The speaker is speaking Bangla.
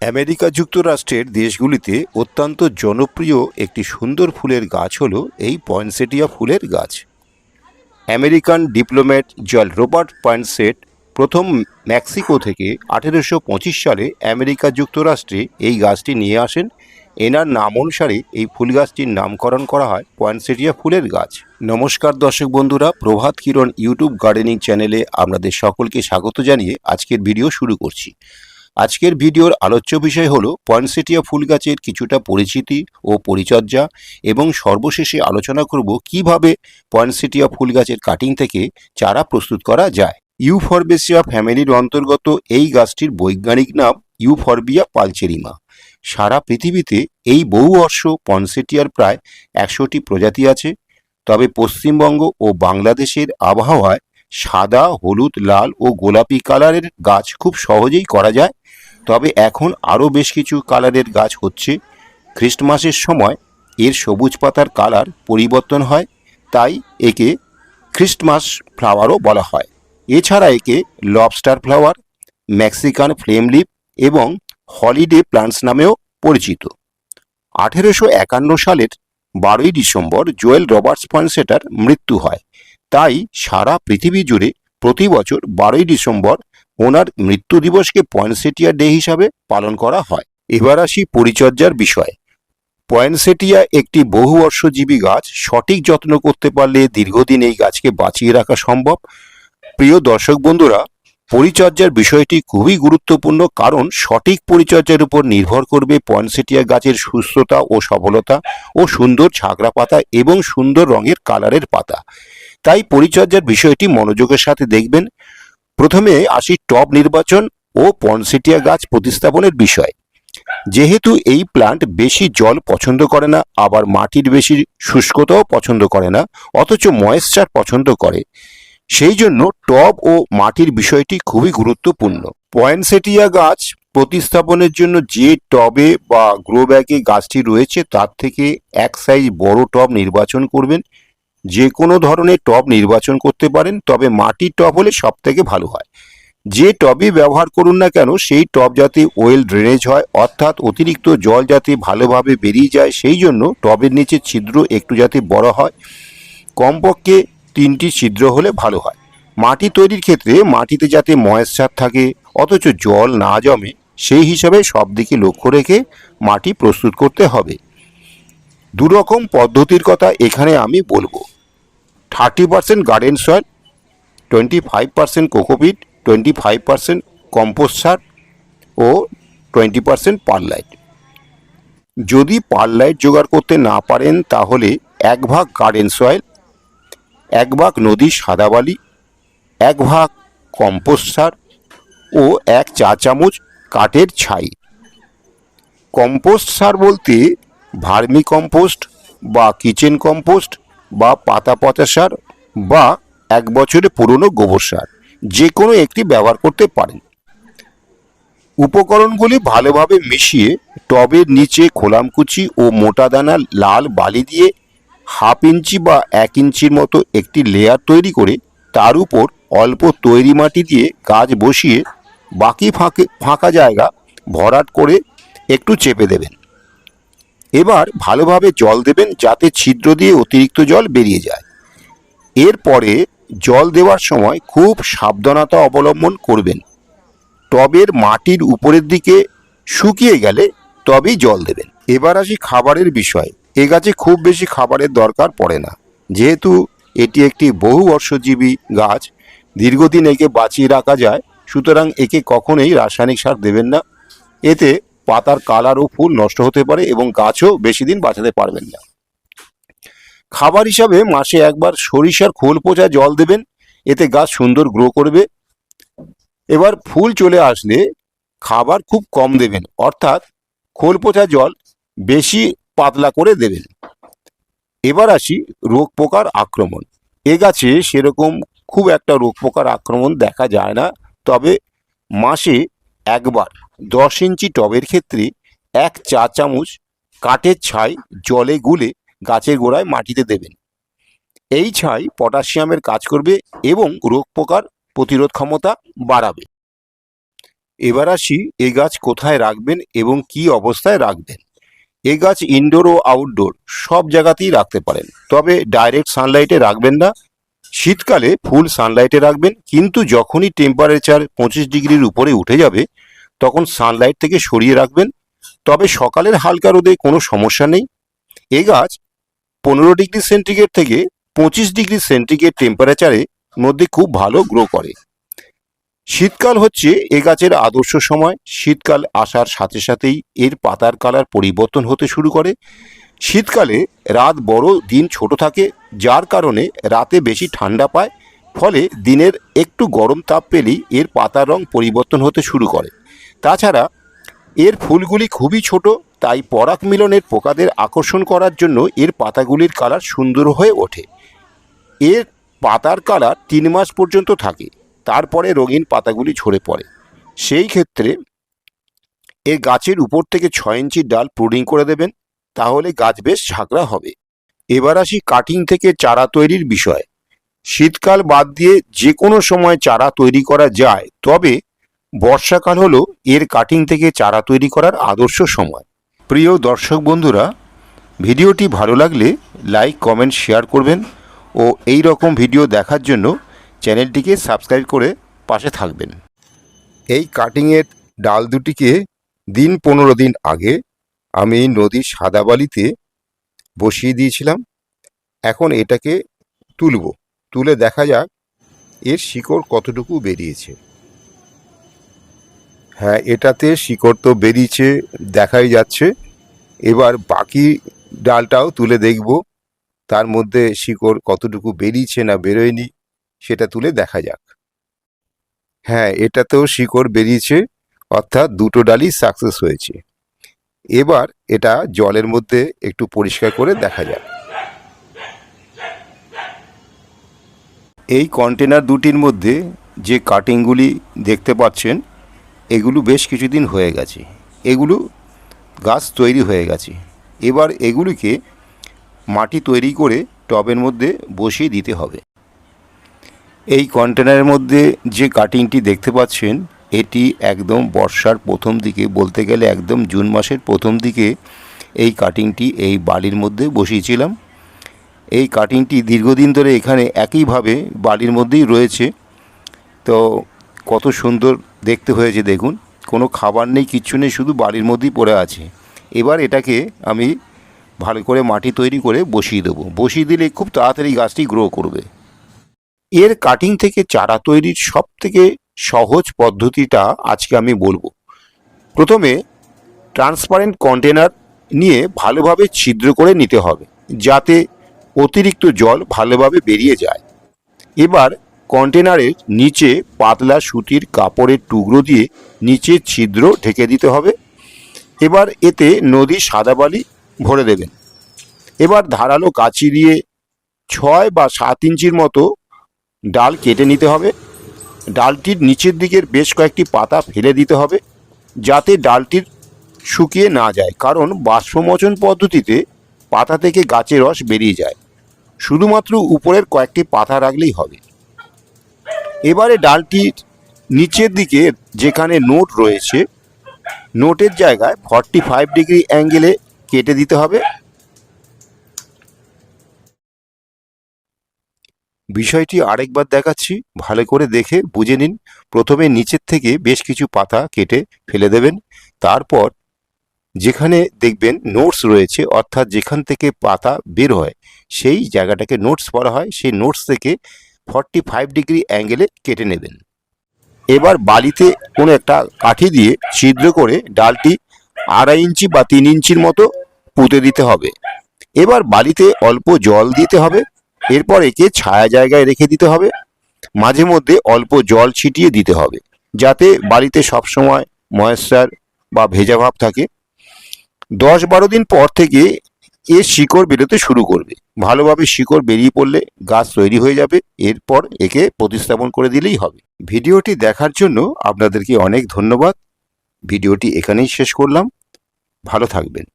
আমেরিকা যুক্তরাষ্ট্রের দেশগুলিতে অত্যন্ত জনপ্রিয় একটি সুন্দর ফুলের গাছ হল এই পয়েন্সেটিয়া ফুলের গাছ। American diplomat Joel Robert Poinsett প্রথম মেক্সিকো থেকে আঠেরোশো পঁচিশ সালে আমেরিকা যুক্তরাষ্ট্রে এই গাছটি নিয়ে আসেন। এনার নাম অনুসারে এই ফুল গাছটির নামকরণ করা হয় পয়েন্সেটিয়া ফুলের গাছ। নমস্কার দর্শক বন্ধুরা, প্রভাত কিরণ ইউটিউব গার্ডেনিং চ্যানেলে আপনাদের সকলকে স্বাগত জানিয়ে আজকের ভিডিও শুরু করছি। আজকের ভিডিওর আলোচ্য বিষয় হলো পয়েন্সেটিয়া ফুল গাছের কিছুটা পরিচিতি ও পরিচর্যা এবং সর্বশেষে আলোচনা করব কীভাবে পয়েন্সেটিয়া ফুল গাছের কাটিং থেকে চারা প্রস্তুত করা যায়। ইউফরবেসিয়া ফ্যামিলির অন্তর্গত এই গাছটির বৈজ্ঞানিক নাম ইউফরবিয়া পালচেরিমা। সারা পৃথিবীতে এই বহু বর্ষ পনসেটিয়ার প্রায় একশোটি প্রজাতি আছে। তবে পশ্চিমবঙ্গ ও বাংলাদেশের আবহাওয়ায় সাদা, হলুদ, লাল ও গোলাপি কালারের গাছ খুব সহজেই করা যায়। তবে এখন আরও বেশ কিছু কালারের গাছ হচ্ছে। খ্রিস্টমাসের সময় এর সবুজ পাতার কালার পরিবর্তন হয়, তাই একে খ্রিস্টমাস ফ্লাওয়ারও বলা হয়। এছাড়া একে lobster flower, Mexican flame leaf এবং হলিডে প্লান্টস নামেও পরিচিত। আঠেরোশো একান্ন সালের বারোই ডিসেম্বর জোয়েল রবার্টস পয়েন্সেটার মৃত্যু হয়, তাই সারা পৃথিবী জুড়ে প্রতি বছর বারোই ডিসেম্বর ওনার মৃত্যু দিবসকে পয়েন্সেটিয়া ডে হিসাবে পালন করা হয়। এবার আসি পরিচর্যার বিষয়। পয়েন্সেটিয়া একটি বহুবর্ষজীবী গাছ, সঠিক যত্ন করতে পারলে দীর্ঘদিন এই গাছকে বাঁচিয়ে রাখা সম্ভব। প্রিয় দর্শক বন্ধুরা, পরিচর্যার বিষয়টি খুবই গুরুত্বপূর্ণ কারণ সঠিক পরিচর্যার উপর নির্ভর করবে পয়েন্সেটিয়া গাছের সুস্থতা ও সফলতা ও সুন্দর ঝাঁকড়া পাতা এবং সুন্দর রঙের কালারের পাতা। তাই পরিচর্যার বিষয়টি মনোযোগের সাথে দেখবেন। প্রথমে আসি টব নির্বাচন ও পনসেটিয়া গাছ প্রতিস্থাপনের বিষয়। যেহেতু এই প্লান্ট বেশি জল পছন্দ করে না, আবার মাটির বেশি শুষ্কতাও পছন্দ করে না, অথচ ময়েশ্চার পছন্দ করে, সেই জন্য টব ও মাটির বিষয়টি খুবই গুরুত্বপূর্ণ। পয়েন্সেটিয়া গাছ প্রতিস্থাপনের জন্য যে টবে বা গ্রো ব্যাগে গাছটি রয়েছে, তার থেকে এক সাইজ বড় টব নির্বাচন করবেন। যে কোনো ধরনের টব নির্বাচন করতে পারেন, তবে মাটির টব হলে সব থেকে ভালো হয়। যে টবই ব্যবহার করুন না কেন, সেই টব যাতে ওয়েল ড্রেনেজ হয়, অর্থাৎ অতিরিক্ত জল যাতে ভালোভাবে বেরিয়ে যায়, সেই জন্য টবের নিচে ছিদ্র একটু যাতে বড় হয়। কমপক্ষে তিনটি ছিদ্র হলে ভালো হয়। মাটি তৈরির ক্ষেত্রে মাটিতে যাতে ময়েশ্চার থাকে, অথচ জল না জমে, সেই হিসাবে সব দিকে লক্ষ্য রেখে মাটি প্রস্তুত করতে হবে। দুরকম পদ্ধতির কথা এখানে আমি বলব। Thirty percent garden soil, twenty five percent cocopeat, twenty five percent compost সার ও টোয়েন্টি পার্সেন্ট পারলাইট যদি পারলাইট জোগাড় করতে না পারেন তাহলে এক ভাগ গার্ডেন সয়েল, এক ভাগ নদীর সাদা বালি, এক ভাগ কম্পোস্ট সার ও এক চা চামচ কাঠের ছাই। কম্পোস্ট সার বলতে ভার্মি কম্পোস্ট বা কিচেন কম্পোস্ট বা পাতা পচা সার বা এক বছরে পুরনো গোবর সার, যে কোনো একটি ব্যবহার করতে পারেন। উপকরণগুলি ভালোভাবে মিশিয়ে টবের নিচে খোলামকুচি ও মোটা দানা লাল বালি দিয়ে হাফ ইঞ্চি বা এক ইঞ্চির মতো একটি লেয়ার তৈরি করে তার উপর অল্প তৈরি মাটি দিয়ে গাছ বসিয়ে বাকি ফাঁকে, ফাঁকা জায়গা ভরাট করে একটু চেপে দেবেন। এবার ভালোভাবে জল দেবেন যাতে ছিদ্র দিয়ে অতিরিক্ত জল বেরিয়ে যায়। এরপরে জল দেওয়ার সময় খুব সাবধানতা অবলম্বন করবেন। টবের মাটির উপরের দিকে শুকিয়ে গেলে তবেই জল দেবেন। এবার আসি খাবারের বিষয়। এ গাছে খুব বেশি খাবারের দরকার পড়ে না। যেহেতু এটি একটি বহু বর্ষজীবী গাছ, দীর্ঘদিন একে বাঁচিয়ে রাখা যায়, সুতরাং একে কখনোই রাসায়নিক সার দেবেন না। এতে পাতার কালার ও ফুল নষ্ট হতে পারে এবং গাছও বেশি দিন বাঁচাতে পারবেন না। খাবার হিসাবে মাসে একবার সরিষার খোল পচা জল দেবেন, এতে গাছ সুন্দর গ্রো করবে। এবার ফুল চলে আসলে খাবার খুব কম দেবেন, অর্থাৎ খোল পচা জল বেশি পাতলা করে দেবেন। এবার আসি রোগ পোকার আক্রমণ। এ গাছে সেরকম খুব একটা রোগ পোকার আক্রমণ দেখা যায় না, তবে মাসে একবার দশ ইঞ্চি টবের ক্ষেত্রে এক চা চামচ কাঠের ছাই জলে গুলে গাছের গোড়ায় মাটিতে দেবেন। এই ছাই পটাশিয়ামের কাজ করবে এবং রোগ পোকার প্রতিরোধ ক্ষমতা বাড়াবে। এবার আসি এ গাছ কোথায় রাখবেন এবং কি অবস্থায় রাখবেন। এ গাছ ইনডোর ও আউটডোর সব জায়গাতেই রাখতে পারেন। তবে ডাইরেক্ট সানলাইটে রাখবেন না। শীতকালে ফুল সানলাইটে রাখবেন। কিন্তু যখনই টেম্পারেচার পঁচিশ ডিগ্রির উপরে উঠে যাবে তখন সানলাইট থেকে সরিয়ে রাখবেন। তবে সকালের হালকা রোদে কোনো সমস্যা নেই। এ গাছ পনেরো ডিগ্রি সেন্টিগ্রেড থেকে পঁচিশ ডিগ্রি সেন্টিগ্রেড টেম্পারেচারে মধ্যে খুব ভালো গ্রো করে। শীতকাল হচ্ছে এ গাছের আদর্শ সময়। শীতকাল আসার সাথে সাথেই এর পাতার কালার পরিবর্তন হতে শুরু করে। শীতকালে রাত বড়, দিন ছোট থাকে, যার কারণে রাতে বেশি ঠান্ডা পায়। ফলে দিনের একটু গরম তাপ পেলেই এর পাতার রং পরিবর্তন হতে শুরু করে। তাছাড়া, এর ফুলগুলি খুবই ছোট, তাই পরাগ মিলনের পোকাদের আকর্ষণ করার জন্য এর পাতাগুলির কালার সুন্দর হয়ে ওঠে। এর পাতার কালার তিন মাস পর্যন্ত থাকে, তারপরে রঙিন পাতাগুলি ঝরে পড়ে। সেই ক্ষেত্রে এর গাছের উপর থেকে ছয় ইঞ্চি ডাল প্রুডিং করে দেবেন, তাহলে গাছ বেশ ঝাঁকড়া হবে। এবার আসি কাটিং থেকে চারা তৈরির বিষয়। শীতকাল বাদ দিয়ে যে কোনো সময় চারা তৈরি করা যায়, তবে বর্ষাকাল হলো এর কাটিং থেকে চারা তৈরি করার আদর্শ সময়। প্রিয় দর্শক বন্ধুরা, ভিডিওটি ভালো লাগলে লাইক কমেন্ট শেয়ার করবেন ও এই রকম ভিডিও দেখার জন্য চ্যানেলটিকে সাবস্ক্রাইব করে পাশে থাকবেন। এই কাটিংয়ের ডাল দুটিকে দিন পনেরো দিন আগে আমি নদীর সাদা বালিতে বসিয়ে দিয়েছিলাম। এখন এটাকে তুলব। তুলে দেখা যাক এর শিকড় কতটুকু বেরিয়েছে। হ্যাঁ এটাতে শিকড় তো বেরিয়েছে, দেখাই যাচ্ছে। এবার বাকি ডালটাও তুলে দেখব, তার মধ্যে শিকড় কতটুকু বেরিয়েছে না বেরোয়নি, সেটা তুলে দেখা যাক। হ্যাঁ এটাতেও শিকড় বেরিয়েছে, অর্থাৎ দুটো ডালই সাকসেস হয়েছে। এবার এটা জলের মধ্যে একটু পরিষ্কার করে দেখা যাক। এই কন্টেনার দুটির মধ্যে যে কাটিংগুলি দেখতে পাচ্ছেন এগুলো বেশ কিছুদিন হয়ে গেছে। এগুলো গাছ তৈরি হয়ে গেছে। এবার এগুলিকে মাটি তৈরি করে টবের মধ্যে বসিয়ে দিতে হবে। এই কন্টেনারের মধ্যে যে কাটিংটি দেখতে পাচ্ছেন, এটি একদম বর্ষার প্রথম দিকে, বলতে গেলে একদম জুন মাসের প্রথম দিকে এই কাটিংটি এই বালির মধ্যে বসিয়েছিলাম। এই কাটিংটি দীর্ঘদিন ধরে এখানে একইভাবে বালির মধ্যেই রয়েছে। তো কত সুন্দর দেখতে হয়েছে, দেখুন। কোনো খাবার নেই, কিচ্ছু নেই, শুধু বাড়ির মধ্যেই পড়ে আছে। এবার এটাকে আমি ভালো করে মাটি তৈরি করে বসিয়ে দেবো। বসিয়ে দিলে খুব তাড়াতাড়ি গাছটি গ্রো করবে। এর কাটিং থেকে চারা তৈরির সব থেকে সহজ পদ্ধতিটা আজকে আমি বলব। প্রথমে ট্রান্সপারেন্ট কন্টেনার নিয়ে ভালোভাবে ছিদ্র করে নিতে হবে, যাতে অতিরিক্ত জল ভালোভাবে বেরিয়ে যায়। এবার কন্টেনারের নিচে পাতলা সুতির কাপড়ের টুকরো দিয়ে নিচে ছিদ্র ঢেকে দিতে হবে। এবার এতে নদী সাদা বালি ভরে দেবেন। এবার ধারালো কাঁচি দিয়ে ছয় বা সাত ইঞ্চির মতো ডাল কেটে নিতে হবে। ডালটির নিচের দিকের বেশ কয়েকটি পাতা ফেলে দিতে হবে, যাতে ডালটির শুকিয়ে না যায়, কারণ বাষ্পমোচন পদ্ধতিতে পাতা থেকে গাছের রস বেরিয়ে যায়। শুধুমাত্র উপরের কয়েকটি পাতা রাখলেই হবে। এবারে ডালটির নিচের দিকে যেখানে নোট রয়েছে, নোটের জায়গায় ফর্টি ফাইভ ডিগ্রি অ্যাঙ্গেলে কেটে দিতে হবে। বিষয়টি আরেকবার দেখাচ্ছি, ভালো করে দেখে বুঝে নিন। প্রথমে নিচের থেকে বেশ কিছু পাতা কেটে ফেলে দেবেন। তারপর যেখানে দেখবেন নোটস রয়েছে, অর্থাৎ যেখান থেকে পাতা বের হয়, সেই জায়গাটাকে নোটস বলা হয়। সেই নোটস থেকে ফর্টি ফাইভ ডিগ্রি অ্যাঙ্গেলে কেটে নেবেন। এবার বালিতে কোনো একটা কাঠি দিয়ে ছিদ্র করে ডালটি আড়াই ইঞ্চি বা তিন ইঞ্চির মতো পুঁতে দিতে হবে। এবার বালিতে অল্প জল দিতে হবে। এরপর একে ছায়া জায়গায় রেখে দিতে হবে। মাঝে মধ্যে অল্প জল ছিটিয়ে দিতে হবে, যাতে বাড়িতে সবসময় ময়েশ্চার বা ভেজা ভাব থাকে। দশ বারো দিন পর থেকে এর শিকড় বেরোতে শুরু করবে? ভালোভাবে শিকড় বেরিয়ে পড়লে গাছ তৈরি হয়ে যাবে, এরপর একে প্রতিস্থাপন করে দিলেই হবে। ভিডিওটি দেখার জন্য আপনাদেরকে অনেক ধন্যবাদ। ভিডিওটি এখানেই শেষ করলাম। ভালো থাকবেন।